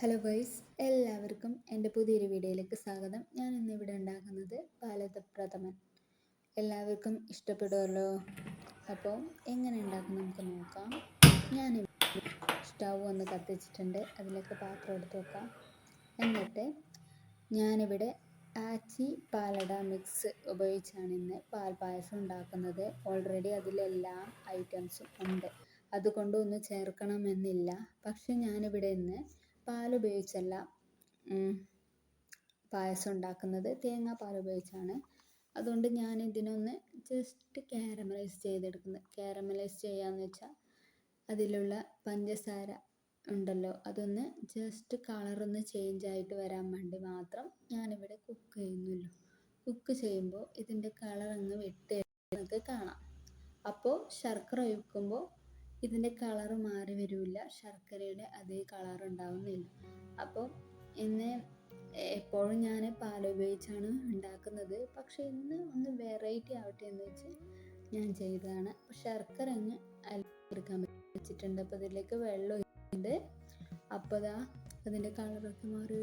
Hello guys എല്ലാവർക്കും എന്റെ പുതിയൊരു വീഡിയോയിലേക്ക് സ്വാഗതം. ഞാൻ ഇന്ന് ഇവിടെ ഉണ്ടാക്കുന്നത് പാലതപ്രഥമൻ എല്ലാവർക്കും ഇഷ്ടപ്പെടുമല്ലോ അപ്പോൾ എങ്ങനെ ഉണ്ടാക്കും നമുക്ക് നോക്കാം. ഞാൻ സ്റ്റൗ ഒന്ന് കത്തിച്ചിട്ടുണ്ട്. അതിലേക്ക് പാത്രം എടുത്ത് വെക്കാം. എന്നിട്ട് ഞാനിവിടെ ആച്ചി പാലട മിക്സ് ഉപയോഗിച്ചാണ് ഇന്ന് പാൽ പായസം ഉണ്ടാക്കുന്നത്. ഓൾറെഡി അതിലെല്ലാം ഐറ്റംസും ഉണ്ട്. അതുകൊണ്ടൊന്നും ചേർക്കണമെന്നില്ല. പക്ഷെ ഞാനിവിടെ ഇന്ന് പാലുപയോഗിച്ചല്ല. പായസം ഉണ്ടാക്കുന്നത് തേങ്ങാപ്പാൽ ഉപയോഗിച്ചാണ്. അതുകൊണ്ട് ഞാൻ ഇതിനൊന്ന് ജസ്റ്റ് കാരമലൈസ് ചെയ്തെടുക്കുന്നത്. കാരമലൈസ് ചെയ്യാന്ന് വെച്ചാൽ അതിലുള്ള പഞ്ചസാര ഉണ്ടല്ലോ അതൊന്ന് ജസ്റ്റ് കളറൊന്ന് ചേഞ്ച് ആയിട്ട് വരാൻ വേണ്ടി മാത്രം ഞാനിവിടെ കുക്ക് ചെയ്യുന്നുള്ളൂ. കുക്ക് ചെയ്യുമ്പോൾ ഇതിന്റെ കളർ അങ്ങ് വിട്ട് നിങ്ങൾക്ക് കാണാം. അപ്പോൾ ശർക്കര ഒഴിക്കുമ്പോൾ ഇതിന്റെ കളർ മാറി വരില്ല. ശർക്കരയുടെ അതേ കളർ ഉണ്ടാവുന്നില്ല. അപ്പോൾ ഇന്ന് എപ്പോഴും ഞാൻ പാൽ ഉപയോഗിച്ചാണ് ഉണ്ടാക്കുന്നത്. പക്ഷെ ഇന്ന് ഒന്ന് വെറൈറ്റി ആവട്ടെ എന്ന് വെച്ച് ഞാൻ ചെയ്തതാണ്. ശർക്കര അങ്ങ് എടുക്കാൻ വെച്ചിട്ടുണ്ട്. അപ്പോൾ ഇതിലേക്ക് വെള്ളം ഒഴിച്ചിട്ടുണ്ട്. അപ്പോൾ അതാ അതിന്റെ കളറൊക്കെ മാറി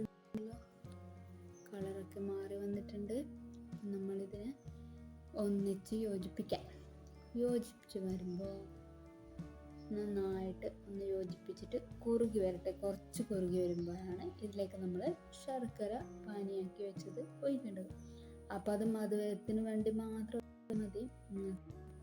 കളറൊക്കെ മാറി വന്നിട്ടുണ്ട്. നമ്മളിതിനെ ഒന്നിച്ച് യോജിപ്പിക്കാം. യോജിപ്പിച്ച് വരുമ്പോൾ നന്നായിട്ട് ഒന്ന് യോജിപ്പിച്ചിട്ട് കുറുകി വരട്ടെ. കുറച്ച് കുറുകി വരുമ്പോഴാണ് ഇതിലേക്ക് നമ്മൾ ശർക്കര പാനിയാക്കി വെച്ചത് ഒഴിക്കേണ്ടത്. അപ്പം അത് മധുരത്തിന് വേണ്ടി മാത്രം മതി.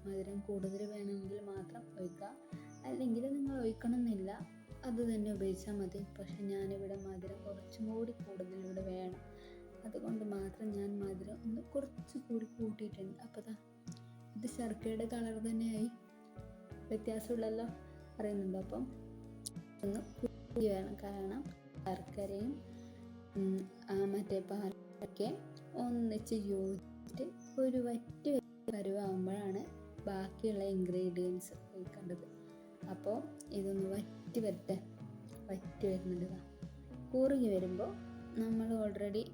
മധുരം കൂടുതൽ വേണമെങ്കിൽ മാത്രം ഒഴിക്കുക. അല്ലെങ്കിൽ നിങ്ങൾ ഒഴിക്കണമെന്നില്ല. അത് തന്നെ ഉപയോഗിച്ചാൽ മതി. പക്ഷെ ഞാനിവിടെ മധുരം കുറച്ചും കൂടി കൂടുതൽ ഇവിടെ വേണം. അതുകൊണ്ട് മാത്രം ഞാൻ മധുരം ഒന്ന് കുറച്ച് കൂടി കൂട്ടിയിട്ടുണ്ട്. അപ്പോൾ ഇത് ശർക്കരയുടെ കളർ തന്നെയായി. വ്യത്യാസമുള്ളല്ലോ പറയുന്നുണ്ട്. അപ്പം ഒന്ന് കുടി വേണം. കാരണം ശർക്കരയും മറ്റേ പാലൊക്കെ ഒന്നിച്ച് യോജിച്ചിട്ട് ഒരു വറ്റ് പരുവാകുമ്പോഴാണ് ബാക്കിയുള്ള ഇൻഗ്രീഡിയൻസ് ഒഴിക്കേണ്ടത്. അപ്പോൾ ഇതൊന്ന് വറ്റി വരട്ടെ. വറ്റി വരുന്നുണ്ട് കൂറുകി വരുമ്പോൾ നമ്മൾ ഓൾറെഡി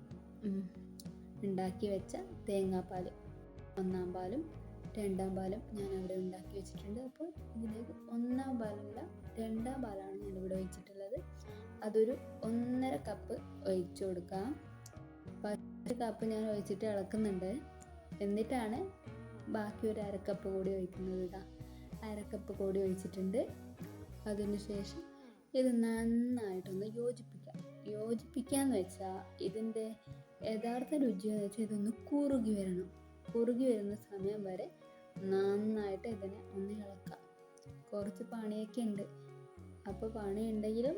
ഉണ്ടാക്കി വെച്ച തേങ്ങാപ്പാൽ ഒന്നാം പാലും രണ്ടാം ബാലം ഞാൻ അവിടെ ഉണ്ടാക്കി വെച്ചിട്ടുണ്ട്. അപ്പോൾ ഇതിലേക്ക് ഒന്നാം ബാലമല്ല രണ്ടാം പാലാണ് ഞാൻ ഇവിടെ ഒഴിച്ചിട്ടുള്ളത് അതൊരു ഒന്നര കപ്പ് ഒഴിച്ചു കൊടുക്കാം. പത്ത് കപ്പ് ഞാൻ ഒഴിച്ചിട്ട് ഇളക്കുന്നുണ്ട്. എന്നിട്ടാണ് ബാക്കി ഒരു അരക്കപ്പ് കൂടി ഒഴിക്കുന്നത് ഇതാ അരക്കപ്പ് കൂടി ഒഴിച്ചിട്ടുണ്ട്. അതിനുശേഷം ഇത് നന്നായിട്ടൊന്ന് യോജിപ്പിക്കാം. യോജിപ്പിക്കാന്ന് വെച്ചാൽ ഇതിന്റെ യഥാർത്ഥ രുചി എന്ന് വെച്ചാൽ ഇതൊന്ന് കുറുകി വരണം. കുറുകി വരുന്ന സമയം വരെ നന്നായിട്ട് ഇതിനെ ഒന്ന് ഇളക്കാം കുറച്ച് പണിയൊക്കെ ഉണ്ട്. അപ്പോൾ പണി ഉണ്ടെങ്കിലും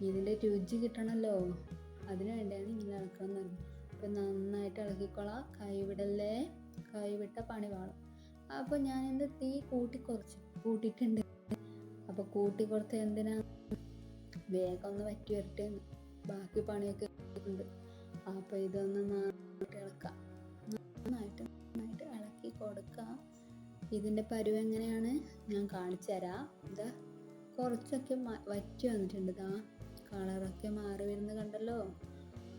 ഇതിന്റെ രുചി കിട്ടണമല്ലോ അതിന് വേണ്ടിയാണ് ഇങ്ങനെ ഇളക്കണം എന്ന് പറഞ്ഞു. അപ്പോൾ നന്നായിട്ട് ഇളക്കിക്കൊള്ളാം കൈവിടല്ലേ? കൈവിട്ട പണി പാടും അപ്പോൾ ഞാൻ എന്റെ തീ കൂട്ടി കുറച്ച് കൂട്ടിയിട്ടുണ്ട്. അപ്പോൾ കൂട്ടി കുറച്ച് എന്തിനാ? വേഗം ഒന്ന് വറ്റി വരട്ടെ ബാക്കി പണിയൊക്കെ ഉണ്ട്. അപ്പോൾ ഇതൊന്ന് നന്നായിട്ട് ഇളക്കാം. നന്നായിട്ട് നന്നായിട്ട് ഇളക്കി കൊടുക്കാം. ഇതിന്റെ പരുവ് എങ്ങനെയാണ്? ഞാൻ കാണിച്ചു തരാം. ഇതാ കുറച്ചൊക്കെ വറ്റി വന്നിട്ടുണ്ട്. ഇതാ കളറൊക്കെ മാറി വരുന്നത് കണ്ടല്ലോ?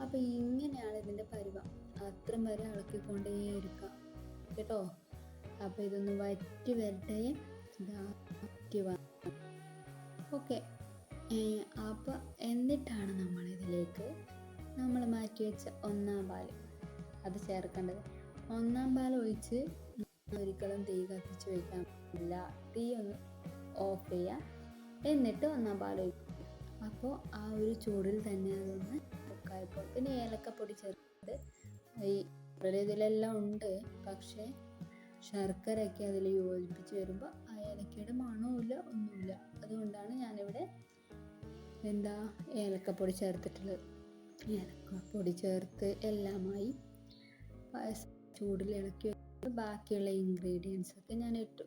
അപ്പോൾ ഇങ്ങനെയാണ് ഇതിന്റെ പരുവ. അത്രയും വരെ ഇളക്കിക്കൊണ്ടേയിരിക്കാം കേട്ടോ? അപ്പോൾ ഇതൊന്ന് വറ്റി വരട്ടെ. ഇതാ വറ്റി ഓക്കെ. അപ്പോൾ എന്നിട്ടാണ് നമ്മൾ ഇതിലേക്ക് നമ്മൾ മാറ്റി വെച്ച ഒന്നാം പാൽ അത് ചേർക്കേണ്ടത്. ഒന്നാം പാൽ ഒഴിച്ച് ഒരിക്കലും തീ കത്തിച്ച് വയ്ക്കാൻ പറ്റില്ല തീ ഒന്ന് ഓഫ് ചെയ്യാം. എന്നിട്ട് ഒന്നാം പാൽ ഒഴിക്കും. അപ്പോൾ ആ ഒരു ചൂടിൽ തന്നെ അതൊന്ന് കുക്കായപ്പോൾ പിന്നെ ഏലക്കപ്പൊടി ചേർത്ത് ഈ ഇതിലെല്ലാം ഉണ്ട്. പക്ഷേ ശർക്കരയൊക്കെ അതിൽ യോജിപ്പിച്ച് വരുമ്പോൾ ആ ഏലക്കയുടെ മണവുമില്ല ഒന്നുമില്ല. അതുകൊണ്ടാണ് ഞാനിവിടെ എന്താ ഏലക്കപ്പൊടി ചേർത്തിട്ടുള്ളത്. ഏലക്കപ്പൊടി ചേർത്ത് എല്ലാമായി പായസം ചൂടിൽ ഇളക്കി ബാക്കിയുള്ള ഇൻഗ്രീഡിയൻസ് ഒക്കെ ഞാൻ ഇട്ടു.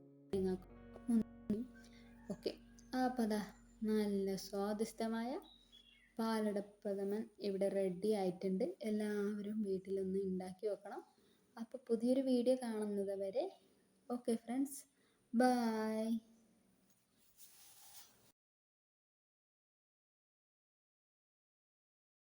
ഓക്കെ അപ്പോൾ അതാ നല്ല സ്വാദിഷ്ടമായ പാലടപ്രഥമൻ ഇവിടെ റെഡി ആയിട്ടുണ്ട്. എല്ലാവരും വീട്ടിലൊന്ന് ഉണ്ടാക്കി വെക്കണം അപ്പോൾ പുതിയൊരു വീഡിയോ കാണുന്നത് വരെ ഓക്കെ ഫ്രണ്ട്സ് ബായ്